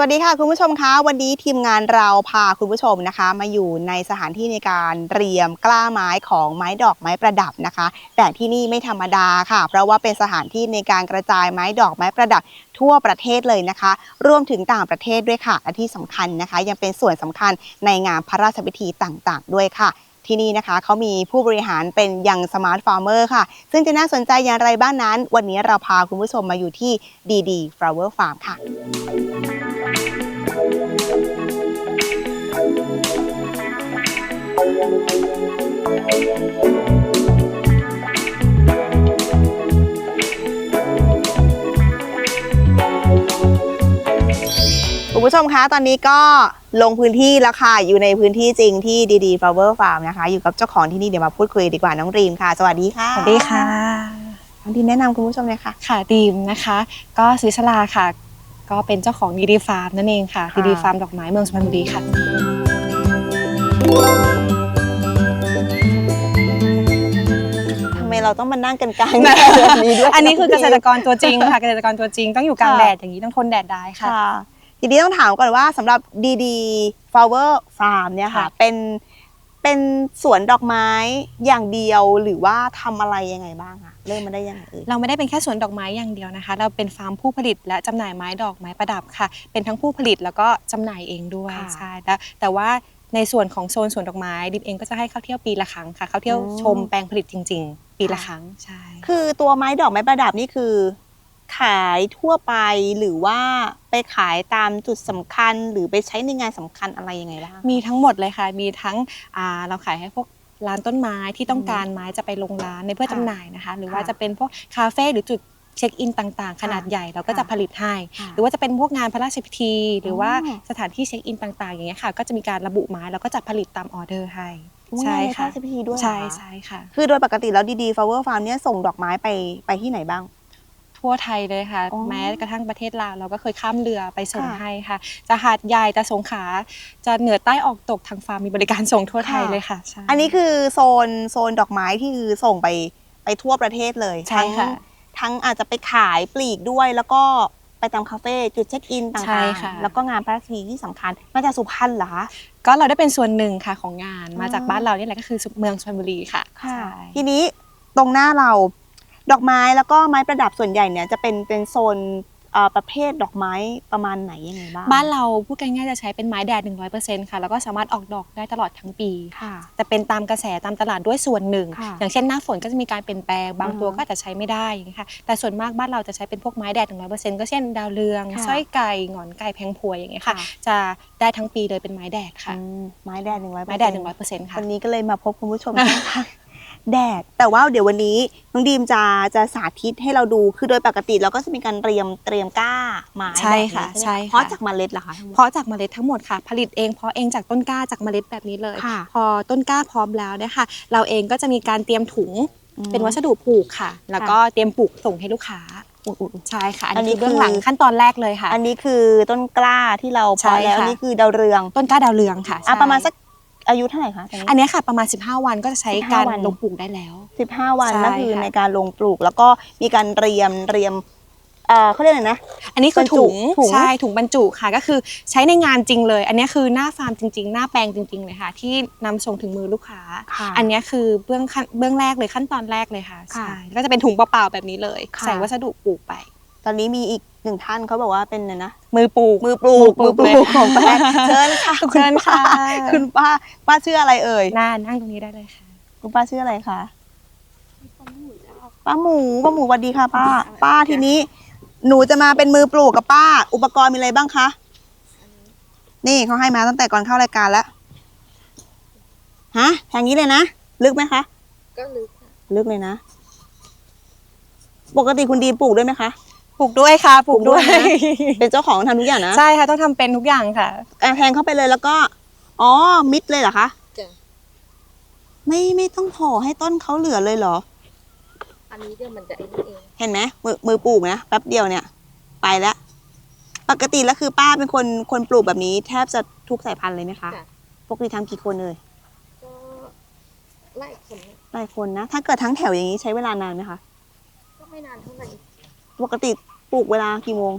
วัสดีค่ะคุณผู้ชมคะวันนี้ทีมงานเราพาคุณผู้ชมนะคะ มาอยู่ในสถานที่ในการเตรียมกล้าไม้ของไม้ดอกไม้ประดับนะคะ แต่ที่นี่ไม่ธรรมดาค่ะ เพราะว่าเป็นสถานที่ในการกระจายไม้ดอกไม้ประดับทั่วประเทศเลยนะคะ รวมถึงต่างประเทศด้วยค่ะและที่สำคัญนะคะ ยังเป็นส่วนสำคัญในงานพระราชพิธีต่างๆ ด้วยค่ะที่นี่นะคะเขามีผู้บริหารเป็นยังสมาร์ทฟาร์มเมอร์ค่ะ ซึ่งจะน่าสนใจอย่างไรบ้างนั้น วันนี้เราพาคุณผู้ชมมาอยู่ที่ดีดี Flower Farm ค่ะ คุณผู้ชมคะ ตอนนี้ก็ลงพื้นที่แล้วค่ะ อยู่ในพื้นที่จริงที่ดีดี Flower Farm นะคะ อยู่กับเจ้าของที่นี่เดี๋ยวมาพูดคุยดีกว่าน้องรีมค่ะ สวัสดีค่ะ สวัสดีค่ะ น้องรีมแนะนำคุณผู้ชมเลยค่ะ ค่ะดีมนะคะ ก็ซื้อชลาค่ะ ก็เป็นเจ้าของดีดีฟาร์มนั่นเองค่ะค่ะ ดีดีฟาร์มดอกไม้เมืองสุพรรณบุรีค่ะ ทำไมเราต้องมานั่งกันกลางแดดแบบนี้ด้วย อันนี้คือเกษตรกรตัวจริงค่ะเกษตรกรตัวจริงต้องอยู่กลางค่ะ แดดอย่างนี้ต้องทนแดดได้ค่ะ ค่ะทีนี้ต้องถามก่อนว่าสำหรับดีดี Flower Farm เนี่ยค่ะ ค่ะ เป็นเป็นสวนดอกไม้อย่างเดียวหรือว่าทำอะไรยังไงบ้างคะ เริ่มมาได้ยังไงเอ่ยเราไม่ได้เป็นแค่สวนดอกไม้อย่างเดียวนะคะ เราเป็นฟาร์มผู้ผลิตและจำหน่ายไม้ดอกไม้ประดับค่ะ เป็นทั้งผู้ผลิตแล้วก็จำหน่ายเองด้วยค่ะ ใช่แต่แต่ว่าในส่วนของโซนสวนดอกไม้ดิมเองก็จะให้เข้าเที่ยวปีละครั้งค่ะ เข้าเที่ยวอืมชมแปลงผลิตจริง ๆ ปีละครั้งใช่ คือตัวไม้ดอกไม้ประดับนี่คือ ขายทั่วไปหรือว่าไปขายตามจุดสำคัญ หรือไปใช้ในงานสำคัญอะไรยังไงบ้าง มีทั้งหมดเลยค่ะ มีทั้งอ่าเราขายให้พวก ร้านต้นไม้ที่ต้องการไม้จะไปลงร้านในเพื่อค่ะจำหน่ายนะคะ หรือว่าค่ะจะเป็นพวกคาเฟ่หรือจุดเช็คอินต่างๆ ขนาดค่ะใหญ่เราก็ค่ะจะผลิตให้ค่ะหรือว่าจะเป็นพวกงานพระราชพิธี หรือว่าอ๋อสถานที่เช็คอินต่างๆ อย่างเงี้ยค่ะ ก็จะมีการระบุไม้แล้วก็จะผลิตตามออเดอร์ให้ใช่ใช่ค่ะค่ะพิธีด้วยเหรอใช่คะใช่ค่ะ คือโดยปกติแล้วดีดี Flower Farm เนี่ยส่งดอกไม้ไปไปที่ไหนบ้าง ทั่วไทยเลยค่ะอ๋อแม้กระทั่งประเทศลาวเราก็เคยข้ามเรือไปส่งค่ะให้ค่ะ จะหาดใหญ่จะสงขลาจะเหนือใต้ออกตกทางฟาร์มมีบริการส่งทั่วไทยค่ะเลยค่ะใช่อันนี้คือโซนโซนดอกไม้ที่คือส่งไปไปทั่วประเทศเลยใช่ทั้งค่ะทั้งอาจจะไปขายปลีกด้วยแล้วก็ไปตามคาเฟ่จุดเช็คอินต่ใช่างค่ะๆแล้วก็งานพระราชพิธีที่สำคัญมาจากสุพรรณเหรอคะก็เราได้เป็นส่วนหนึ่งค่ะของงานมาจากอ๋อบ้านเราเนี่ยแหละก็คือเมืองชลบุรีค่ะค่ะใช่ทีนี้ตรงหน้าเรา ดอกไม้แล้วก็ไม้ประดับส่วนใหญ่เนี่ยจะเป็นเป็นโซนเอ่อประเภทดอกไม้ประมาณไหนยังไงบ้างบ้านเราพูดง่ายๆจะใช้เป็นไม้แดด 100%ค่ะ แล้วก็สามารถออกดอกได้ตลอดทั้งปีค่ะจะเป็นตามกระแสตามตลาดด้วยส่วนหนึ่งค่ะอย่างเช่นหน้าฝนก็จะมีการเปลี่ยนแปลงบางอือฮึตัวก็อาจจะใช้ไม่ได้อย่างเงี้ยค่ะแต่ส่วนมากบ้านเราจะใช้เป็นพวกไม้แดด 100%ก็เช่นดาวเรืองค่ะสร้อยไก่หงอนไก่แพงพวยอย่างเงี้ยค่ะค่ะ จะได้ทั้งปีเลยเป็นไม้แดดค่ะอืมไม้แดดหนึ่งร้อยไม้แดด100%ค่ะวันนี้ก็เลยมาพบคุณผู้ชมข้างๆ แดด แต่ว่าเดี๋ยววันนี้น้องดีมจะจะสาธิตให้เราดูคือโดยปกติเราก็จะมีการเตรียมเตรียมก้าไม้ใช่แบบนี้ค่ะไหมใช่ค่ะ เพราะจากเมล็ดเหรอคะ เพราะจากเมล็ดทั้งหมดค่ะ ผลิตเองเพราะเองจากต้นกล้าจากเมล็ดแบบนี้เลย ค่ะ พอต้นกล้าพร้อมแล้วเนี่ยค่ะเราเองก็จะมีการเตรียมถุงอืม เป็นวัสดุปลูกค่ะ แล้วก็เตรียมปลูกส่งให้ลูกค้าใช่ค่ะ อันอันนี้นี้คือ เบื้องหลังคือขั้นตอนแรกเลยค่ะ อันนี้คือต้นกล้าที่เราเพใช่าะแล้วค่ะ นี่คือดาวเรืองต้นกล้าดาวเรืองค่ะอะใช่ประมาณสัก อายุเท่าไหร่คะตอนนี้ อันเนี้ยค่ะประมาณ 15 วันก็จะใช้การ15วัน ลงปลูกได้แล้ว สิบห้าวันใช่ก็คือค่ะ ในการลงปลูกแล้วก็มีการเรียมเรียมเอ่อเขาเรียกอะไรนะ อันนี้คือบรรจุถุงถุง ใช่ถุงบรรจุค่ะ ก็คือใช้ในงานจริงเลย อันเนี้ยคือหน้าฟาร์มจริง ๆ หน้าแปลงจริงๆเลยค่ะ ที่นำส่งถึงมือลูกค้า ค่ะ อันเนี้ยคือเบื้องขั้นเบื้องแรกเลยขั้นตอนแรกเลยค่ะค่ะใช่ก็จะเป็นถุงเปล่าๆแบบนี้เลย ค่ะ ใส่วัสดุปลูกไป ตอนนี้มีอีกหนึ่งท่านเขาบอกว่าเป็นอะไรนะ มือปลูกมือปลูกมือปลูกของแปลงเชิญค่ะเชิญค่ะ คุณป้า ป้าชื่ออะไรเอ่ยหน้านั่งตรงนี้ได้เลยค่ะ คุณป้าชื่ออะไรคะป้าหมูป้าหมูสวัสดีค่ะ ป้า ป้าทีนี้ หนูจะมาเป็นมือปลูกกับป้า อุปกรณ์มีอะไรบ้างคะนี่เขาให้มาตั้งแต่ก่อนเข้ารายการแล้วฮะทางนี้เลยนะลึกไหมคะ ก็ลึก ลึกเลยนะ ปกติคุณดีมปลูกด้วยไหมคะ ปลูกด้วยค่ะปลูกด้วยปลูกด้วย เป็นเจ้าของทำทุกอย่างนะใช่ค่ะต้องทำเป็นทุกอย่างค่ะอะแทงเข้าไปเลยแล้วก็ อ๋อมิดเลยเหรอคะจ้ะไม่ไม่ต้องห่อให้ต้นเขาเหลือเลยเหรอ อันนี้เดี๋ยวมันจะไอ้นี่เองเห็นไหมมือมือปลูกนะแป๊บเดียวเนี่ย ไปแล้วปกติแล้วคือป้าเป็นคนคนปลูกแบบนี้ แทบจะทุกสายพันธุ์เลยไหมคะจ้ะปกติทำกี่คนเลยก็ไล่คนหลายคนนะ ถ้าเกิดทั้งแถวอย่างนี้ใช้เวลานานไหมคะก็ไม่นานเท่าไหร่ปกติ ปลูกเวลากี่โมง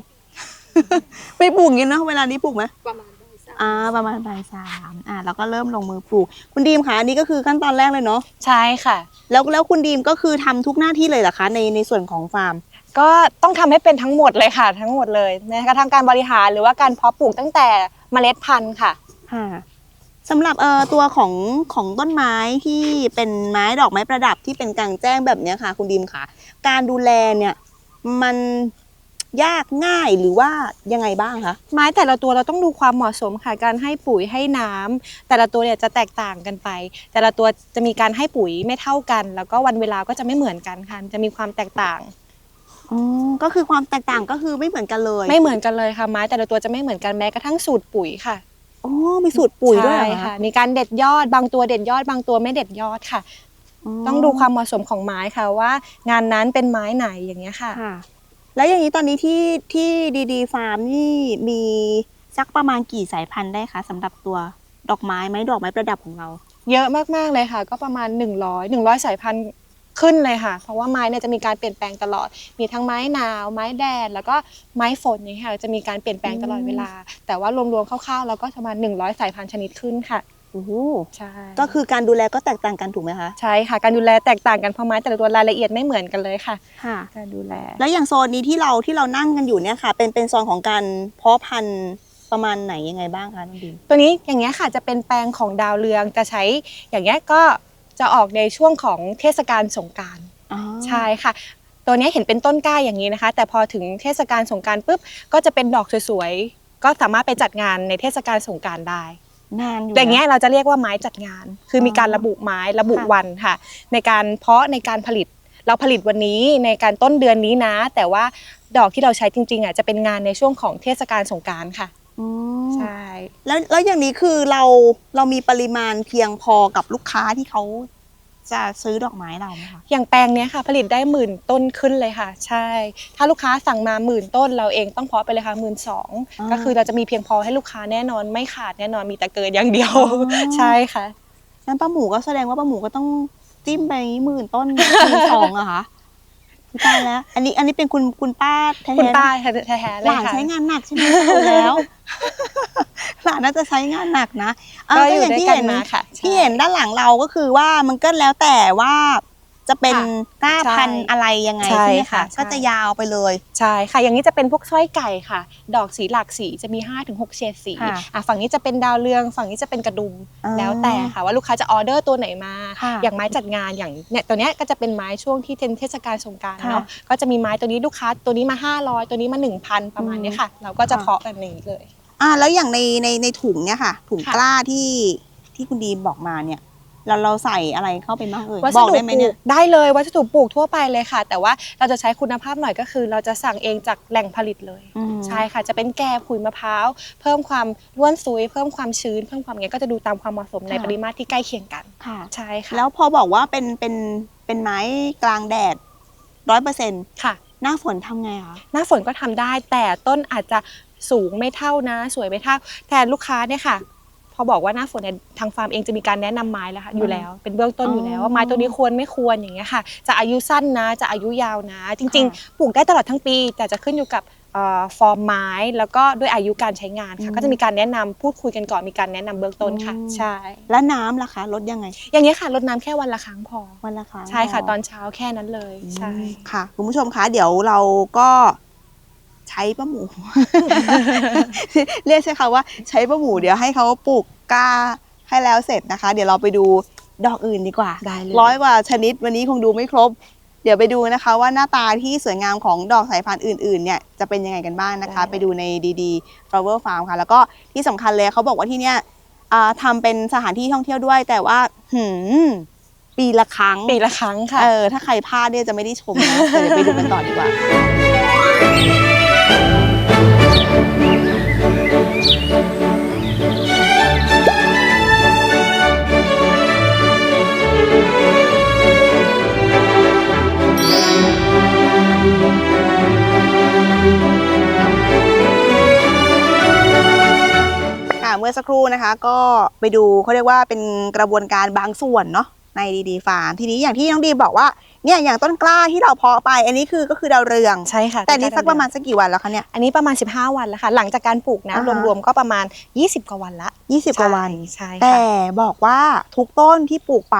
ไม่ปลูกอย่างนี้เนอะเวลานี้ปลูกไหมประมาณบ่ายสามอ่า ประมาณบ่ายสามอ่าแล้วก็เริ่มลงมือปลูก คุณดีมคะอันนี้ก็คือขั้นตอนแรกเลยเนาะใช่ค่ะ แล้วแล้วคุณดีมก็คือทำทุกหน้าที่เลยเหรอคะในในส่วนของฟาร์ม ก็ต้องทำให้เป็นทั้งหมดเลยค่ะ ทั้งหมดเลยแม้กระทั่งการบริหารหรือว่าการเพาะปลูกตั้งแต่เมล็ดพันธุ์ค่ะ ค่ะสำหรับเอ่อตัวของของต้นไม้ที่เป็นไม้ดอกไม้ประดับที่เป็นกลางแจ้งแบบเนี้ยค่ะ คุณดีมค่ะ การดูแลเนี่ยมัน ยากง่ายหรือว่ายังไงบ้างคะไม้แต่ละตัวเราต้องดูความเหมาะสมค่ะการให้ปุ๋ยให้น้ำแต่ละตัวเนี่ยจะแตกต่างกันไป แต่ละตัวจะมีการให้ปุ๋ยไม่เท่ากัน แล้วก็วันเวลาก็จะไม่เหมือนกันค่ะจะมีความแตกต่างอ๋อก็คือความแตกต่างก็คือไม่เหมือนกันเลย ไม่เหมือนกันเลยค่ะไม้แต่ละตัวจะไม่เหมือนกันแม้กระทั่งสูตรปุ๋ยค่ะอ๋อมีสูตรปุ๋ยด้วยเหรอใช่คะค่ะมีการเด็ดยอดบางตัวเด็ดยอดบางตัวไม่เด็ดยอดค่ะ ต้องดูความเหมาะสมของไม้ค่ะว่า งานนั้นเป็นไม้ไหนอย่างเงี้ยค่ะค่ะ แล้วอย่างนี้ตอนนี้ที่ที่ดีดีฟาร์มนี่มีสักประมาณกี่สายพันธุ์ได้คะสำหรับตัวดอกไม้ไม้ดอกไม้ประดับของเรา เยอะมากๆเลยค่ะ ก็ประมาณ 100 100 สายพันธุ์ขึ้นเลยค่ะ เพราะว่าไม้เนี่ยจะมีการเปลี่ยนแปลงตลอด มีทั้งไม้หนาว ไม้แดด แล้วก็ไม้ฝนอย่างเงี้ยค่ะ จะมีการเปลี่ยนแปลงตลอดเวลา แต่ว่ารวมๆคร่าวๆ แล้วก็ประมาณ 100 สายพันธุ์ชนิดขึ้นค่ะ โอ้โหใช่ก็คือการดูแลก็แตกต่างกันถูกไหมคะ ใช่ค่ะ การดูแลแตกต่างกันเพราะไม้แต่ละตัวรายละเอียดไม่เหมือนกันเลยค่ะ ค่ะ การดูแล แล้วอย่างโซนนี้ที่เราที่เรานั่งกันอยู่เนี่ยค่ะ เป็นเป็นโซนของการเพาะพันธุ์ประมาณไหนยังไงบ้างคะน้องดิมตัวนี้อย่างเงี้ยค่ะจะเป็นแปลงของดาวเรืองจะใช้อย่างเงี้ยก็จะออกในช่วงของเทศกาลสงกรารอ๋อใช่ค่ะ ตัวเนี้ยเห็นเป็นต้นกล้าอย่างนี้นะคะ แต่พอถึงเทศกาลสงกรารปุ๊บก็จะเป็นดอกสวยๆก็สามารถไปจัดงานในเทศกาลสงกรารได้ นานอยู่แต่อย่างเงี้นะยเราจะเรียกว่าไม้จัดงาน คือมีการระบุไม้ระบุค่ะวันค่ะ ในการเพาะในการผลิตเราผลิตวันนี้ในการต้นเดือนนี้นะ แต่ว่าดอกที่เราใช้จริงๆอะจะเป็นงานในช่วงของเทศกาลสงกรารค่ะอืมใช่ แล้วแล้วอย่างนี้คือเราเรามีปริมาณเพียงพอกับลูกค้าที่เขา จะซื้อดอกไม้เราไหมคะอย่างแปลงเนี้ยค่ะ ผลิตได้หมื่นต้นขึ้นเลยค่ะ ใช่ ถ้าลูกค้าสั่งมาหมื่นต้นเราเองต้องเพาะไปเลยค่ะหมื่นสองอ่าก็คือเราจะมีเพียงพอให้ลูกค้าแน่นอนไม่ขาดแน่นอนมีแต่เกินอย่างเดียวอ๋อใช่ค่ะงั้นป้าหมูก็แสดงว่าป้าหมูก็ต้องจิ้มไปหมื่นต้นหมื่นสองอะคะ ตายแล้ว อันนี้อันนี้เป็นคุณคุณป้าแท้ๆคุณป้านะแท้ๆเลหยลานค่ะ ใช้งานหนักใช่ไหมถูกแล้ว หลานน่าจะใช้งานหนักนะเก็อยู่างด้วยที่กันเห็นมาค่ะที่เห็นด้านหลังเราก็คือว่ามันก็แล้วแต่ว่า จะเป็นค่ะกล้าพันธุ์ใช่อะไรยังไงใช่ใช่ไหมค่ะคะใช่ก็จะยาวไปเลยใช่ค่ะ อย่างนี้จะเป็นพวกสร้อยไก่ค่ะ ดอกสีหลากสีจะมี 5-6 เฉดสีค่ะอะฝั่งนี้จะเป็นดาวเรืองฝั่งนี้จะเป็นกระดุมอ๋อแล้วแต่ค่ะว่าลูกค้าจะออเดอร์ตัวไหนมาค่ะอย่างไม้จัดงานอย่างเนี่ยตัวเนี้ยก็จะเป็นไม้ช่วงที่เป็นเทศกาลสงกรารค่ะเนาะก็จะมีไม้ตัวนี้ลูกค้าตัวนี้มา 500 ตัวนี้มา 1,000 ประมาณเนี้ยค่ะ เราก็จะค่ะเพาะแบบนี้เลยอ่าแล้วอย่างในในในถุงเนี่ยค่ะ ถุงค่ะกล้าที่ที่คุณดีมบอกมาเนี่ย เราเราใส่อะไรเข้าไปบ้างเอ่ยวัสบอกดุได้ไหมปลูเนี่ย กได้เลยวัสดุปลูกทั่วไปเลยค่ะ แต่ว่าเราจะใช้คุณภาพหน่อยก็คือ เราจะสั่งเองจากแหล่งผลิตเลย อืม ใช่ค่ะ จะเป็นแก่ขุยมะพร้าว เพิ่มความร่วนซุย เพิ่มความชื้น เพิ่มความเงี้ยก็จะดูตามความเหมาะสมในค่ะ ปริมาตรที่ใกล้เคียงกัน ค่ะ ใช่ค่ะแล้วพอบอกว่าเป็นเป็นเป็นไม้กลางแดดร้อยเปอร์เซ็นต์ค่ะ หน้าฝนทำไงคะหน้าฝนก็ทำได้แต่ต้นอาจจะสูงไม่เท่านะ สวยไม่เท่าแต่ลูกค้าเนี่ยค่ะพ อพอบอกว่าหน้าฝนเนี่ยทางฟาร์มเองจะมีการแนะนำไม้แล้วค่ะอยู่แล้ว เป็นเบื้องต้นอยู่แล้วอ๋อว่าไม้ตัวนี้ควรไม่ควรอย่างเงี้ยค่ะ จะอายุสั้นนะ จะอายุยาวนะ จริงค่ะๆปลูกได้ตลอดทั้งปี แต่จะขึ้นอยู่กับเอ่อฟอร์มไม้แล้วก็ด้วยอายุการใช้งานอืค่ะมก็จะมีการแนะนำพูดคุยกันก่อนมีการแนะนำเบื้องต้นค่ะ อืม ใช่ แล้วน้ำล่ะคะลดยังไงอย่างเงี้ยค่ะรดน้ำแค่วันละครั้งพอ วันละครั้งใช่ค่ะ พตอนเช้าแค่นั้นเลย ใช่ อืมค่ะ คุณผู้ชมคะ เดี๋ยวเราก็ ใช้ป้าหมู เรียกใช่ค่ะว่าใช้ป้าหมูเดี๋ยวให้เขาปลูกกล้าให้แล้วเสร็จนะคะ เดี๋ยวเราไปดูดอกอื่นดีกว่าได้เลยร้อยกว่าชนิดวันนี้คงดูไม่ครบ เดี๋ยวไปดูนะคะว่าหน้าตาที่สวยงามของดอกสายพันธุ์อื่นๆเนี่ยจะเป็นยังไงกันบ้างนะคะ ไปดูในดีๆ flower farm ค่ะ แล้วก็ที่สำคัญเลยเขาบอกว่าที่เนี่ยอ่าทำเป็นสถานที่ท่องเที่ยวด้วย แต่ว่าหืมปีละครั้งปีละครั้งค่ะเออถ้าใครพลาดเนี่ยจะไม่ได้ชมนะเดี๋ยวไปดูกันต่อดีกว่า ค่ะเมื่อสักครู่นะคะก็ไปดูเขาเรียกว่าเป็นกระบวนการบางส่วนเนาะในดีดีฟาร์มทีนี้อย่างที่น้องดีบอกว่า เนี่ยอย่างต้นกล้าที่เราเพาะไป อันนี้คือก็คือดาวเรือง ใช่ค่ะแต่อันนี้สักประมาณสักกี่วันแล้วคะเนี่ย อันนี้ประมาณ 15 วันแล้วค่ะ หลังจากการปลูกนะอ่าฮะรวมๆก็ประมาณ 20 กว่าวันละ 20 กว่าวันใช่แต่ค่ะบอกว่าทุกต้นที่ปลูกไป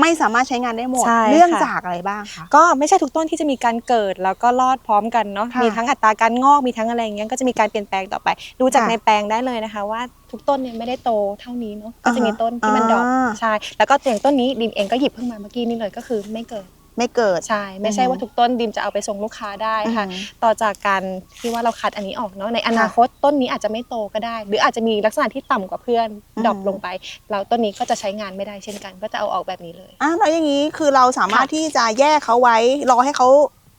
ไม่สามารถใช้งานได้หมดใช่ค่ะเนื่องจากอะไรบ้างคะก็ไม่ใช่ทุกต้นที่จะมีการเกิดแล้วก็รอดพร้อมกันเนาะค่ะมีทั้งอัตราการงอกมีทั้งอะไรอย่างเงี้ยก็จะมีการเปลี่ยนแปลงต่อไป ดูจากค่ะในแปลงได้เลยนะคะว่าทุกต้นเนี่ยไม่ได้โตเท่านี้เนาะก็จะมีอ่าฮะต้นที่มันดอกอ่าใช่แล้วก็อย่างต้นนี้ดิมเองก็หยิบเพิ่งมาเมื่อกี้นี่เลยก็คือไม่เกิด ไม่เกิด ใช่ ไม่ใช่อือฮึว่าทุกต้นดิมจะเอาไปส่งลูกค้าได้ค่ะอือฮึต่อจากการที่ว่าเราคัดอันนี้ออกเนาะในอนาคตต้นนี้อาจจะไม่โตก็ได้ หรืออาจจะมีลักษณะที่ต่ำกว่าเพื่อนอืมดรอปลงไปแล้วต้นนี้ก็จะใช้งานไม่ได้เช่นกัน ก็จะเอาออกแบบนี้เลยอะแล้วอย่างนี้คือเราสามารถค่ะที่จะแยกเขาไว้รอให้เขา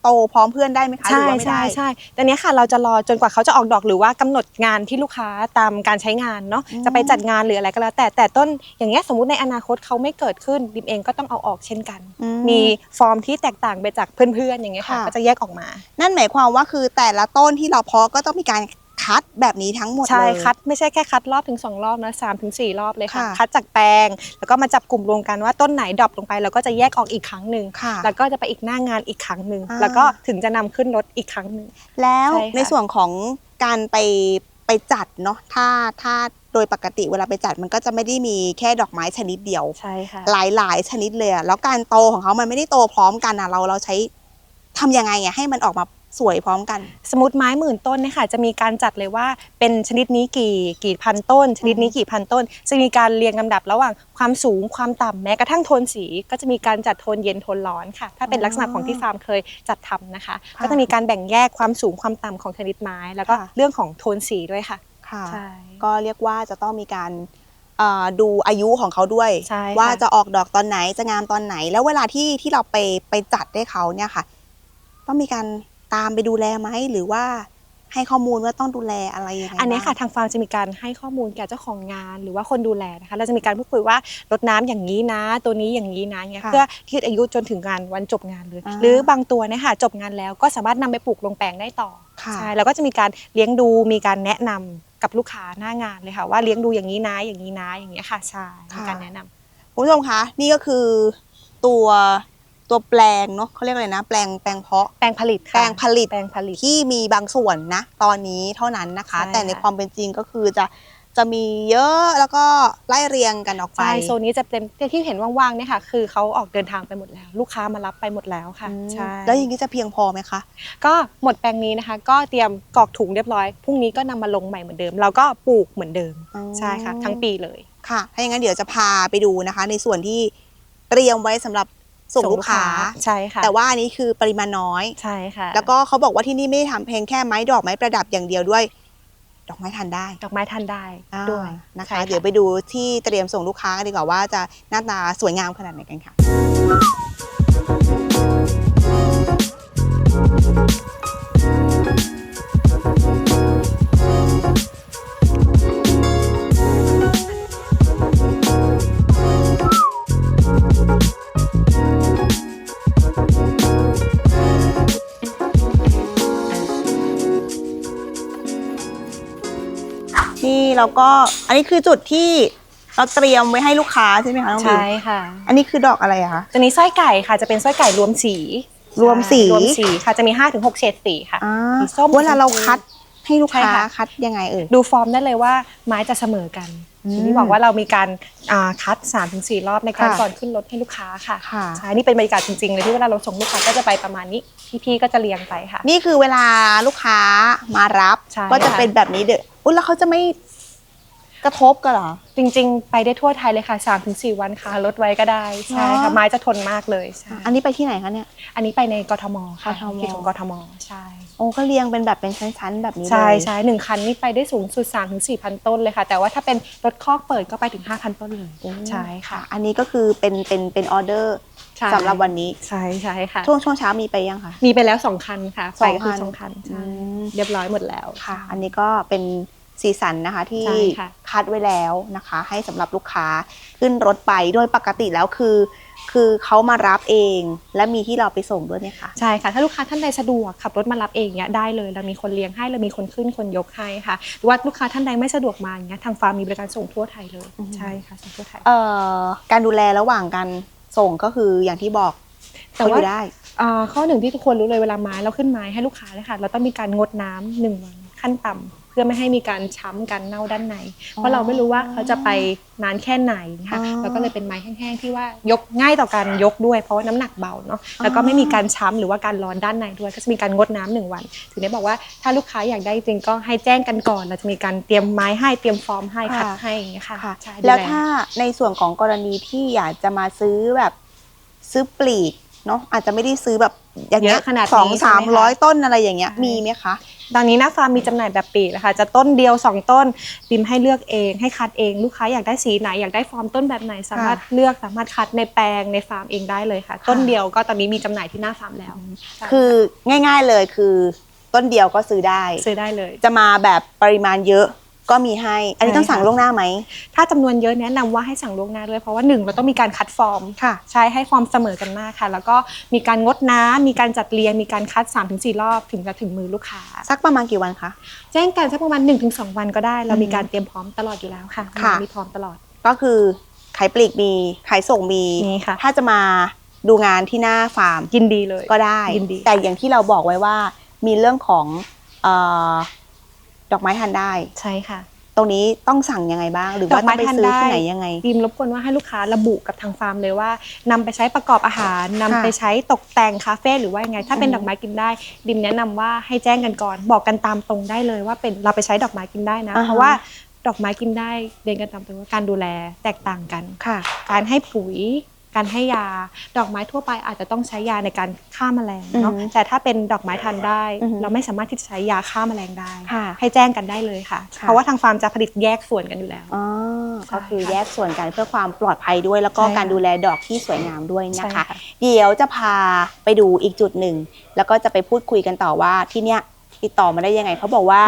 โตพร้อมเพื่อนได้ไหมคะหรืใช่อว่าไม่ใช่ได้ ใช่แต่เนี้ยค่ะเราจะรอจนกว่าเขาจะออกดอกหรือว่ากำหนดงานที่ลูกค้าตามการใช้งานเนาะอืม จะไปจัดงานหรืออะไรก็แล้วแต่แต่ต้นอย่างเงี้ยสมมติในอนาคตเขาไม่เกิดขึ้นดิมเองก็ต้องเอาออกเช่นกัน อื มีฟอร์มที่แตกต่างไปจากเพื่อนๆอย่างเงี้ยค่ะค่ะ ก็จะแยกออกมา นั่นหมายความว่าคือแต่ละต้นที่เราเพาะก็ต้องมีการ คัดแบบนี้ทั้งหมดใช่เลยคัดไม่ใช่แค่คัดรอบถึง 2 รอบนะสามถึงสี่รอบเลยค่ะ ค่ะคัดจากแปลง แล้วก็มาจับกลุ่มรวมกันว่าต้นไหนดรอปลงไปเราก็จะแยกออกอีกครั้งหนึ่งค่ะแล้วก็จะไปอีกหน้างานอีกครั้งหนึ่งอ่า แล้วก็ถึงจะนำขึ้นรถอีกครั้งหนึ่ง แล้วใช่ค่ะ ในส่วนของการไปไปจัดเนาะถ้าถ้าโดยปกติเวลาไปจัดมันก็จะไม่ได้มีแค่ดอกไม้ชนิดเดียว ใช่ค่ะ หลายหลายชนิดเลยอะแล้วการโตของเขามันไม่ได้โตพร้อมกันอะเราเราใช้ทำยังไงอะให้มันออกมา สวยพร้อมกัน สมมติไม้หมื่นต้นเนี่ยค่ะจะมีการจัดเลยว่าเป็นชนิดนี้กี่กี่พันต้น ชนิดนี้กี่พันต้น จะมีการเรียงลำดับระหว่างความสูงความต่ำแม้กระทั่งโทนสี ก็จะมีการจัดโทนเย็นโทนร้อนค่ะ ถ้าเป็นลักษณะของที่ฟาร์มเคยจัดทำนะคะ ค่ะ ก็จะมีการแบ่งแยกความสูงความต่ำของชนิดไม้ แล้วก็ค่ะเรื่องของโทนสีด้วยค่ะ ค่ะ ใช่ ก็เรียกว่าจะต้องมีการเอ่อดูอายุของเขาด้วย ใช่ค่ะ ว่าจะออกดอกตอนไหนจะงามตอนไหน แล้วเวลาที่ที่เราไปไปจัดให้เขาเนี่ยค่ะ ต้องมีการ ตามไปดูแลไหมหรือว่าให้ข้อมูลว่าต้องดูแลอะไรยังไงอันเนี้ยค่ะบ้างทางฟาร์มจะมีการให้ข้อมูลแก่เจ้าของงาน หรือว่าคนดูแลนะคะเราจะมีการพูดคุยว่ารดน้ำอย่างนี้นะ ตัวนี้อย่างนี้นะเงี้ยค่ะเพื่อยืดอายุจนถึงงานวันจบงานเลยอ่าหรือบางตัวเนี่ยค่ะจบงานแล้วก็สามารถนำไปปลูกลงแปลงได้ต่อค่ะใช่แล้วก็จะมีการเลี้ยงดูมีการแนะนำกับลูกค้าหน้างานเลยค่ะ ว่าเลี้ยงดูอย่างนี้นะอย่างนี้นะอย่างเงี้ยค่ะใช่มีการแนะนำคุณผู้ชมคะนี่ก็คือตัว ตัวแปลงเนาะเขาเรียกอะไรนะ แปลงแปลงเพาะแปลงผลิตค่ะแปลงผลิตแปลงผลิต ที่มีบางส่วนนะ ตอนนี้เท่านั้นนะคะ ใช่แต่ในค่ะ ความเป็นจริงก็คือจะจะมีเยอะแล้วก็ไล่เรียงกันออกไป ใช่โซนนี้จะเป็นที่เห็นว่างๆเนี่ยค่ะ คือเขาออกเดินทางไปหมดแล้ว ลูกค้ามารับไปหมดแล้วค่ะอืมใช่แล้วอย่างนี้จะเพียงพอไหมคะ ก็หมดแปลงนี้นะคะ ก็เตรียมกรอกถุงเรียบร้อยพรุ่งนี้ก็นำมาลงใหม่เหมือนเดิมเราก็ปลูกเหมือนเดิมอ๋อ ใช่ค่ะ ทั้งปีเลย ค่ะ ถ้าอย่างนั้นเดี๋ยวจะพาไปดูนะคะ ในส่วนที่เตรียมไว้สำหรับ ส่งลูกค้าใช่ค่ะ แต่ว่าอันนี้คือปริมาณน้อยใช่ค่ะ แล้วก็เขาบอกว่าที่นี่ไม่ได้ทำเพียงแค่ไม้ดอกไม้ประดับอย่างเดียวด้วย ดอกไม้ทานได้ดอกไม้ทานได้ด้วยอ่านะคะใช่เดี๋ยวไปดูที่เตรียมส่งลูกค้ากันดีกว่าว่าจะหน้าตาสวยงามขนาดไหนกันค่ะ นี่เราก็อันนี้คือจุดที่เราเตรียมไว้ให้ลูกค้าใช่ไหมคะน้องบิวใช่ค่ะ อันนี้คือดอกอะไรอะคะตัวนี้สร้อยไก่ค่ะจะเป็นสร้อยไก่รวมสีรวมสีรวมสีค่ะจะมี5-6เฉดสีค่ะอ่าสีส้มเวลาเราคัดให้ลูกใช่ค้าค่ะคัดยังไงเอ่ยดูฟอร์มได้เลยว่าไม้จะเสมอกันอืมอย่างที่บอกว่าเรามีการอ่าคัด3-4รอบในการค่ะก่อนขึ้นรถให้ลูกค้าค่ะค่ะใช่นี่เป็นบรรยากาศจริงๆเลยที่เวลาเราส่งลูกค้าก็จะไปประมาณนี้พี่ๆก็จะเรียงไปค่ะ นี่คือเวลาลูกค้ามารับใช่ก็จะค่ะเป็นแบบนี้เด้ออุ้ย แล้วเขาจะไม่ กระทบกันเหรอ จริง ๆ ไปได้ทั่วไทยเลยค่ะ3-4วันค่ะลดไว้ก็ได้ใช่เหรค่ะอไม้จะทนมากเลยใช่อันนี้ไปที่ไหนคะเนี่ย อันนี้ไปในกทมค่ะกทม เขตของกทมใช่โอ้ก็เรียงเป็นแบบเป็นชั้นๆแบบนี้เลยใช่ใช่หนึ่งคันนี่ไปได้สูงสุด3-4ถึง4,000ต้นเลยค่ะ แต่ว่าถ้าเป็นรถคอกเปิดก็ไปถึง 5,000 ต้นเลยโอ้ใช่ค่ะอันนี้ก็คือเป็นเป็นเป็นออเดอร์ใช่สำหรับวันนี้ ใช่ใช่ค่ะช่วงช่วงเช้ามีไปยังคะ มีไปแล้ว2คันค่ะสองไปก็คือคันสองคันใช่อืม เรียบร้อยหมดแล้ว ค่ะ อันนี้ก็เป็น สีสันนะคะที่ใช่ค่ะคัดไว้แล้วนะคะ ให้สำหรับลูกค้าขึ้นรถไปโดยปกติแล้วคือ คือเขามารับเอง และมีที่เราไปส่งด้วยไหมคะใช่ค่ะถ้าลูกค้าท่านใดสะดวกขับรถมารับเองเนี้ยได้เลยเรามีคนเลี้ยงให้เรามีคนขึ้นคนยกให้ค่ะหรือว่าลูกค้าท่านใดไม่สะดวกมาอย่างเงี้ยทางฟาร์มมีบริการส่งทั่วไทยเลยอืมใช่ค่ะส่งทั่วไทยเอ่อการดูแลระหว่างการส่งก็คืออย่างที่บอกแต่เขาอว่ายู่ได้อ่าข้อหนึ่งที่ทุกคนรู้เลยเวลาไม้เราขึ้นไม้ให้ลูกค้าเลยค่ะ เราต้องมีการงดน้ำหนึ่งวันขั้นต่ำ เพื่อไม่ให้มีการช้ำกันเน่าด้านใน เพราะเราไม่รู้ว่าเขาจะไปนานแค่ไหนค่ะอ๋อเราก็เลยเป็นไม้แห้งๆที่ว่ายกง่ายต่อการยกด้วย เพราะว่าน้ำหนักเบาเนาะแล้วก็ไม่มีการช้ำหรือว่าการร้อนด้านในด้วยก็จะมีการงดน้ำหนึ่งวัน ถึงได้บอกว่าถ้าลูกค้าอยากได้จริงก็ให้แจ้งกันก่อน เราจะมีการเตรียมไม้ให้เตรียมฟอร์มให้คัดให้อย่างเงี้ยค่ะค่ะใช่แล้วดูถ้าในส่วนของกรณีที่อยากจะมาซื้อแบบซื้อปลีก เนาะอาจจะไม่ได้ซื้อแบบอย่างเยเงี้ยอะขนาดสองนี้สามใช่ไหร้อยคะต้นอะไรอย่างเงี้ยใช่มีไหมคะ ตอนนี้หน้าฟาร์มมีจำหน่ายแบบปีกนะคะจะต้นเดียว 2 ต้นดิมให้เลือกเองให้คัดเองลูกค้าอยากได้สีไหนอยากได้ฟอร์มต้นแบบไหนสามารถเลือกสามารถคัดในแปลงในฟาร์มเองได้เลยค่ะ ต้นเดียวก็ตอนนี้มีจำหน่ายที่หน้าฟาร์มแล้วใช่คือง่าย ๆเลยคือต้นเดียวก็ซื้อได้ ซื้อได้เลย จะมาแบบปริมาณเยอะ ก็มีให้ อันนี้ใช่ต้องสั่งค่ะล่วงหน้าไหม ถ้าจำนวนเยอะแนะนำว่าให้สั่งล่วงหน้าด้วย เพราะว่าหนึ่งเราต้องมีการคัดฟอร์มค่ะ ใช้ให้ฟอร์มเสมอกันมากค่ะ แล้วก็มีการงดน้ำมีการจัดเรียงมีการคัด 3-4 รอบถึงจะถึงมือลูกค้า สักประมาณกี่วันคะ แจ้งกันสักประมาณ1-2 วันก็ได้ เรามีการเตรียมพร้อมตลอดอยู่แล้วค่ะค่ะ มีพร้อมตลอด ก็คือขายปลีกมีขายส่งมี มีค่ะ ถ้าจะมาดูงานที่หน้าฟาร์มยินดีเลย ก็ได้ ยินดี แต่อย่างที่เราบอกไว้ว่ามีเรื่องของเออ ดอกไม้ทานได้ ใช่ค่ะ ตรงนี้ต้องสั่งยังไงบ้าง หรือว่าดอกไม้ต้องไปซื้อทานได้ที่ไหนยังไงดีมรบกวนว่าให้ลูกค้าระบุกับทางฟาร์มเลยว่านำไปใช้ประกอบอาหารนำค่ะไปใช้ตกแต่งคาเฟ่หรือว่ายังไง ถ้าเป็นอืมดอกไม้กินได้ดิมแนะนำว่าให้แจ้งกันก่อน บอกกันตามตรงได้เลยว่าเป็นเราไปใช้ดอกไม้กินได้นะอ่าฮะเพราะว่าดอกไม้กินได้เรียนกันตามตรงว่าการดูแลแตกต่างกันค่ะ การให้ปุ๋ย การให้ยาดอกไม้ทั่วไปอาจจะต้องใช้ยาในการฆ่าแมลงเนาะอือฮึแต่ถ้าเป็นดอกไม้ทานได้อือฮึเราไม่สามารถที่จะใช้ยาฆ่าแมลงได้ค่ะให้แจ้งกันได้เลยค่ะค่ะ เพราะว่าทางฟาร์มจะผลิตแยกส่วนกันอยู่แล้วอ๋อใช่ก็คือค่ะแยกส่วนกันเพื่อความปลอดภัยด้วย แล้วก็ใช่ค่ะการดูแลดอกที่สวยงามด้วยใช่นะคะค่ะเดี๋ยวจะพาไปดูอีกจุดหนึ่ง แล้วก็จะไปพูดคุยกันต่อว่าที่เนี้ยติดต่อมาได้ยังไงเขาบอกว่า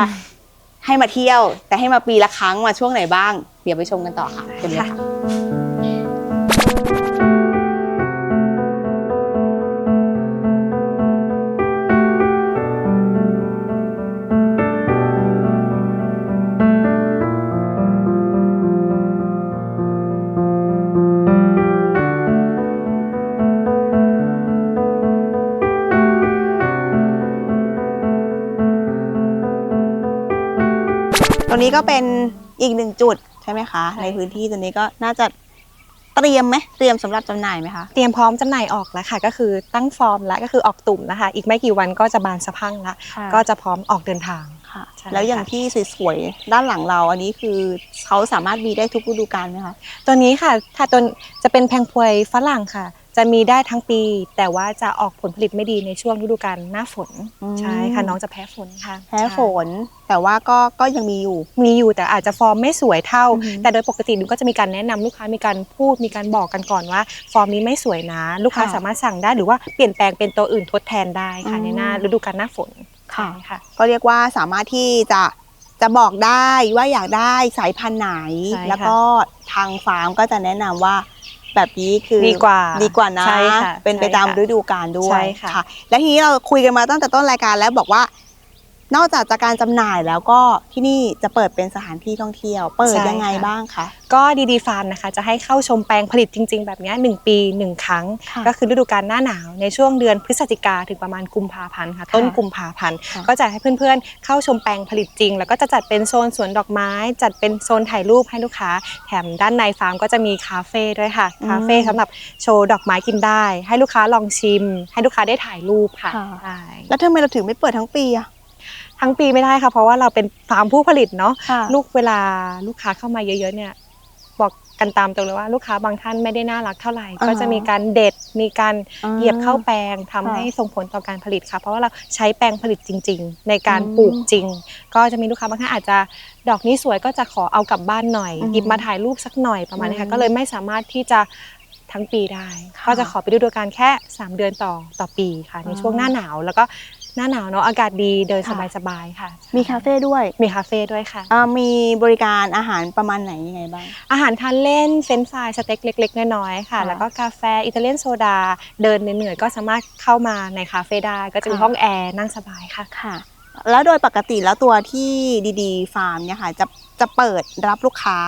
ให้มาเที่ยว แต่ให้มาปีละครั้งมาช่วงไหนบ้าง เดี๋ยวไปชมกันต่อค่ะเป็นเลยค่ะ นี้ก็เป็นอีกหนึ่งจุดใช่ไหมคะใช่ในพื้นที่ตัวนี้ก็น่าจะเตรียมไหมเตรียมสำหรับจำหน่ายไหมคะเตรียมพร้อมจำหน่ายออกแล้วค่ะ ก็คือตั้งฟอร์มแล้วก็คือออกตุ่มแล้วค่ะอีกไม่กี่วันก็จะบานสะพรังแล้วก็จะพร้อมออกเดินทางค่ะใช่แล้วอย่างค่ะที่สวยๆด้านหลังเราอันนี้คือเขาสามารถมีได้ทุกฤดูกาลไหมคะตัวนี้ค่ะถ้าตัวจะเป็นแพงพวยฝรั่งค่ะ จะมีได้ทั้งปี แต่ว่าจะออกผลผลิตไม่ดีในช่วงฤดูกาลหน้าฝนอืม ใช่ค่ะน้องจะแพ้ฝนค่ะแพ้ฝใช่น แต่ว่าก็ก็ยังมีอยู่ มีอยู่แต่อาจจะฟอร์มไม่สวยเท่า อือหือแต่โดยปกติดิมก็จะมีการแนะนำลูกค้ามีการพูดมีการบอกกันก่อนว่า ฟอร์มนี้ไม่สวยนะ ลูกค้าค่ะสามารถสั่งได้หรือว่าเปลี่ยนแปลงเป็นตัวอื่นทดแทนได้ค่ะอืม ในหน้าฤดูกาลหน้าฝนค่ะ ใช่ค่ะ ก็เรียกว่าสามารถที่จะจะบอกได้ว่าอยากได้สายพันธุ์ไหน ใช่ค่ะ แล้วก็ทางฟาร์มก็จะแนะนำว่า แบบนี้คือดีกว่าดีกว่านะใช่ค่ะเป็นไปใช่ตามค่ะฤดูกาลด้วใช่ยค่ะ และทีนี้เราคุยกันมาตั้งแต่ต้นรายการแล้วบอกว่า นอกจากจากการจำหน่ายแล้วก็ที่นี่จะเปิดเป็นสถานที่ท่องเที่ยว เปิดใช่ยังไงค่ะบ้างคะ ก็ดีดีฟาร์มนะคะ จะให้เข้าชมแปลงผลิตจริง ๆ แบบเนี้ยหนึ่งปี 1 ครั้ง ค่ะก็คือฤดูกาลหน้าหนาวในช่วงเดือนพฤศจิกาถึงประมาณกุมภาพันธ์ค่ะต้นกุมภาพันธ์ค่ะ ก็จะให้เพื่อนๆ เข้าชมแปลงผลิตจริง แล้วก็จะจัดเป็นโซนสวนดอกไม้ จัดเป็นโซนถ่ายรูปให้ลูกค้า แถมด้านในฟาร์มก็จะมีคาเฟ่ด้วยค่ะอืมคาเฟ่สำหรับโชว์ดอกไม้กินได้ ให้ลูกค้าลองชิม ให้ลูกค้าได้ถ่ายรูปค่ะค่ะ ใช่ แล้วทำไมเราถึงไม่เปิดทั้งปีอะ ทั้งปีไม่ได้ค่ะ เพราะว่าเราเป็นฟาร์มผู้ผลิตเนาะค่ะลูกเวลาลูกค้าเข้ามาเยอะๆเนี่ย บอกกันตามตรงเลยว่าลูกค้าบางท่านไม่ได้น่ารักเท่าไหร่ อ่าฮะก็จะมีการเด็ดมีการอ่าเหยียบเข้าแปลงทำค่ะให้ส่งผลต่อการผลิตค่ะ เพราะว่าเราใช้แปลงผลิตจริง ๆ ในการอืมปลูกจริง ก็จะมีลูกค้าบางท่านอาจจะดอกนี้สวยก็จะขอเอากลับบ้านหน่อยอืมหยิบมาถ่ายรูปสักหน่อยประมาณนี้อืค่ะมก็เลยไม่สามารถที่จะทั้งปีได้ ค่ะก็จะขอไปดูดูการแค่ 3 เดือนต่อต่อปีค่ะ ในอ่าช่วงหน้าหนาว แล้วก็ หน้าหนาวเนาะอากาศดีเดินค่ะ สบายๆค่ะ มีคาเฟ่ด้วยมีคาเฟ่ด้วยค่ะ อ่ามีบริการอาหารประมาณไหนยังไงบ้าง อาหารทานเล่นเฟรนช์ฟรายสเต็กเล็ก ๆ น้อยๆค่ะ ค่ะแล้วก็กาแฟอิตาเลียนโซดา เดินเหนื่อยๆก็สามารถเข้ามาในคาเฟ่ได้ก็จะมีค่ะ ห้องแอร์นั่งสบายค่ะ ค่ะ แล้วโดยปกติแล้วตัวที่ดีๆ ฟาร์มเนี่ยค่ะ จะจะเปิดรับลูกค้า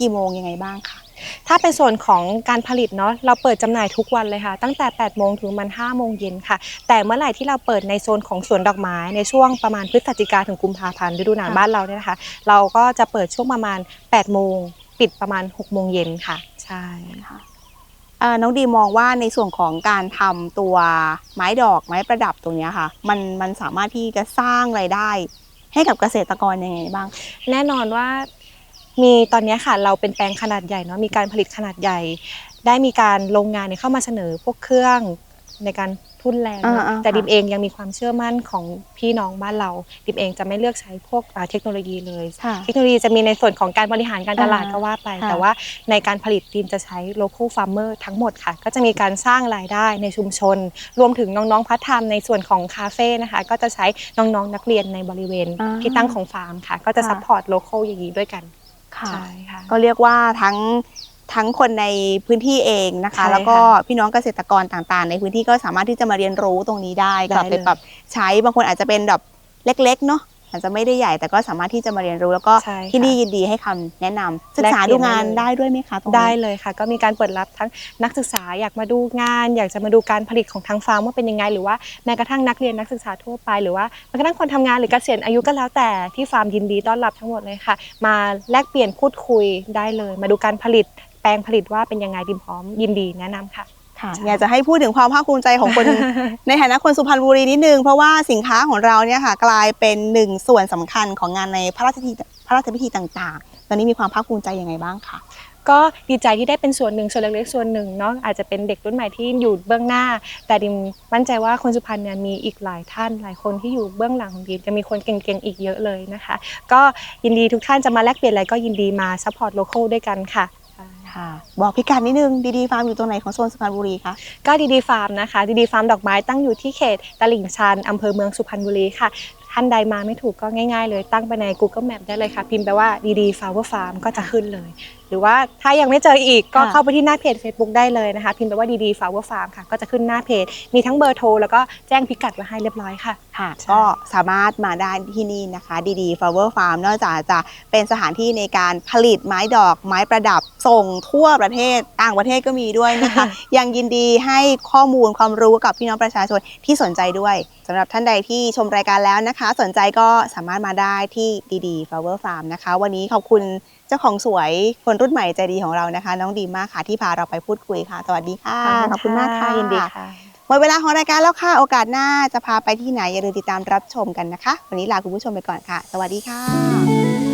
กี่โมงยังไงบ้างคะ ถ้าเป็นส่วนของการผลิตเนาะเราเปิดจำหน่ายทุกวันเลยค่ะ ตั้งแต่8โมงถึงมัน5โมงเย็นค่ะ แต่เมื่อไหร่ที่เราเปิดในโซนของสวนดอกไม้ในช่วงประมาณพฤศจิกาถึงกุมภาพันธ์ฤดูหนาวค่ะบ้านเราเนี่ยนะคะ เราก็จะเปิดช่วงประมาณ8โมงปิดประมาณ6โมงเย็นค่ะ ใช่อ่าน้องดีมองว่าในส่วนของการทำตัวไม้ดอกไม้ประดับตรงเนี้ยค่ะ มันมันสามารถที่จะสร้างรายได้ให้กับเกษตรกรยังไงบ้าง แน่นอนว่า มีตอนนี้ค่ะเราเป็นแปลงขนาดใหญ่เนาะมีการผลิตขนาดใหญ่ ได้มีการโรงงานเนี่ยเข้ามาเสนอพวกเครื่องในการทุนแรงเนอะอ่าๆแต่ค่ะ ดิมเองยังมีความเชื่อมั่นของพี่น้องบ้านเรา ดิมเองจะไม่เลือกใช้พวกอ่าเทคโนโลยีเลย ค่ะ เทคโนโลยีจะมีในส่วนของการบริหารการตลาดอ่าก็ว่าไป ค่ะ แต่ว่าในการผลิตดิมจะใช้ local farmer ทั้งหมดค่ะ ก็จะมีการสร้างรายได้ในชุมชน รวมถึงน้องๆพัฒทามในส่วนของคาเฟ่นะคะ ก็จะใช้น้องๆนักเรียนในบริเวณอ่าที่ตั้งของฟาร์มค่ะ ก็จะค่ะ ซัพพอร์ต local อย่างนี้ด้วยกันค่ะ ใช่ค่ะ ก็เรียกว่าทั้งทั้งคนในพื้นที่เองนะคะใช่ค่ะแล้วก็พี่น้องเกษตรกรต่างๆ ในพื้นที่ก็สามารถที่จะมาเรียนรู้ตรงนี้ได้ได้กลับไปเลยปรับใช้บางคนอาจจะเป็นแบบเล็กๆเนาะ อาจจะไม่ได้ใหญ่แต่ก็สามารถที่จะมาเรียนรู้ แล้วก็ใช่ค่ะที่นี่ยินดีให้คำแนะนำศึกษาแลกเปลี่ดูยนงานได้ได้เลย ด้วยไหมคะตรงนี้ ได้เลยค่ะ ก็มีการเปิดรับทั้งนักศึกษาอยากมาดูงาน อยากจะมาดูการผลิตของทางฟาร์มว่าเป็นยังไง หรือว่าแม้กระทั่งนักเรียนนักศึกษาทั่วไปหรือว่าแม้กระทั่งคนทำงานหรือเกษียณอายุก็แล้วแต่ที่ฟาร์มยินดีต้อนรับทั้งหมดเลยค่ะ มาแลกเปลี่ยนพูดคุยได้เลย มาดูการผลิตแปลงผลิตว่าเป็นยังไงดิมพร้อมยินดีแนะนำค่ะ ค่ะใช่อยากจะให้พูดถึงความภาคภูมิใจของคน ในฐานะคนสุพรรณบุรีนิดนึง เพราะว่าสินค้าของเราเนี่ยค่ะ กลายเป็นหนึ่งส่วนสำคัญของงานในพระราชพิธีพระราชพิธีต่าง ๆ ตอนนี้มีความภาคภูมิใจยังไงบ้างคะก็ดีใจที่ได้เป็นส่วนหนึ่งส่วนเล็กๆส่วนหนึ่งเนาะอาจจะเป็นเด็กรุ่นใหม่ที่อยู่เบื้องหน้า แต่ดิมมั่นใจว่าคนสุพรรณเนี่ยมีอีกหลายท่านหลายคนที่อยู่เบื้องหลังของดิมจะมีคนเก่งๆอีกเยอะเลยนะคะ ก็ยินดีทุกท่านจะมาแลกเปลี่ยนอะไรก็ยินดีมาซัพพอร์ตโลเคอลด้วยกันค่ะ ค่ะบอกพิกัดนิดนึงดีดีฟาร์มอยู่ตรงไหนของโซนสุพรรณบุรีคะก็ดีดีฟาร์มนะคะดีดีฟาร์มดอกไม้ตั้งอยู่ที่เขตตลิ่งชันอำเภอเมืองสุพรรณบุรีค่ะท่านใดมาไม่ถูกก็ง่าย ๆ เลยตั้งไปใน Google Map ได้เลยค่ะ พิมพ์ไปว่าดีดีฟาร์มฟาร์มก็จะขึ้นเลย หรือว่าถ้ายังไม่เจออีกก็ค่ะเข้าไปที่หน้าเพจ Facebook ได้เลยนะคะ พิมพ์ไปว่าดีดีฟาร์มฟาร์มค่ะ ก็จะขึ้นหน้าเพจ มีทั้งเบอร์โทร แล้วก็แจ้งพิกัดไว้ให้เรียบร้อยค่ะ ค่ะใช่ก็สามารถมาได้ที่นี่นะคะ ดีๆ Flower Farm นอกจากจะเป็นสถานที่ในการผลิตไม้ดอกไม้ประดับส่งทั่วประเทศต่างประเทศก็มีด้วยนะคะ ยังยินดีให้ข้อมูลความรู้กับพี่น้องประชาชนที่สนใจด้วยสำหรับท่านใดที่ชมรายการแล้วนะคะ สนใจก็สามารถมาได้ที่ดีๆ Flower Farm นะคะ วันนี้ขอบคุณ เจ้าของสวยคนรุ่นใหม่ใจดีของเรานะคะ น้องดีมากค่ะที่พาเราไปพูดคุยค่ะ สวัสดีค่ะขอบคุณมากค่ะยินดีค่ะหมดเวลาของรายการแล้วค่ะ โอกาสหน้าจะพาไปที่ไหนอย่าลืมติดตามรับชมกันนะคะ วันนี้ลาคุณผู้ชมไปก่อนค่ะ สวัสดีค่ะ